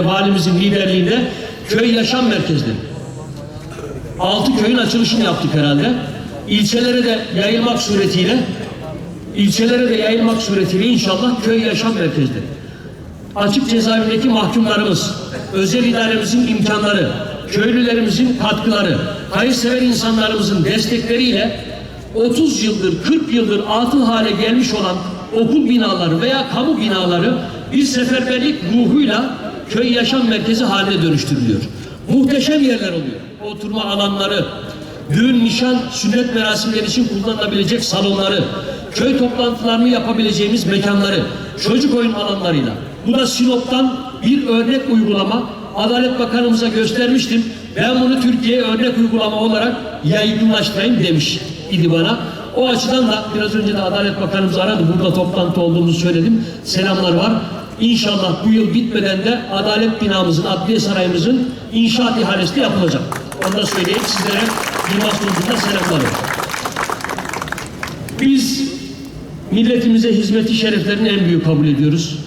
Valimizin liderliğinde köy yaşam merkezleri. Altı köyün açılışını yaptık herhalde. İlçelere de yayılmak suretiyle ilçelere de yayılmak suretiyle inşallah köy yaşam merkezleri. Açık cezaevindeki mahkumlarımız, özel idaremizin imkanları, köylülerimizin katkıları, hayırsever insanlarımızın destekleriyle 30 yıldır, 40 yıldır atıl hale gelmiş olan okul binaları veya kamu binaları bir seferberlik ruhuyla köy yaşam merkezi haline dönüştürülüyor. Muhteşem yerler oluyor. Oturma alanları, düğün, nişan, sünnet merasimleri için kullanılabilecek salonları, köy toplantılarını yapabileceğimiz mekanları, çocuk oyun alanlarıyla. Bu da Sinop'tan bir örnek uygulama. Adalet Bakanımıza göstermiştim. Ben bunu Türkiye'ye örnek uygulama olarak yaygınlaştırayım demiş idi bana. O açıdan da biraz önce de Adalet Bakanımız aradı. Burada toplantı olduğumuzu söyledim. Selamlar var. İnşallah bu yıl bitmeden de Adalet binamızın, Adliye Sarayımızın inşaat ihalesi de yapılacak. Onu da söyleyeyim sizlere Yılmaz konusunda selamlar var. Biz milletimize hizmeti şereflerini en büyük kabul ediyoruz.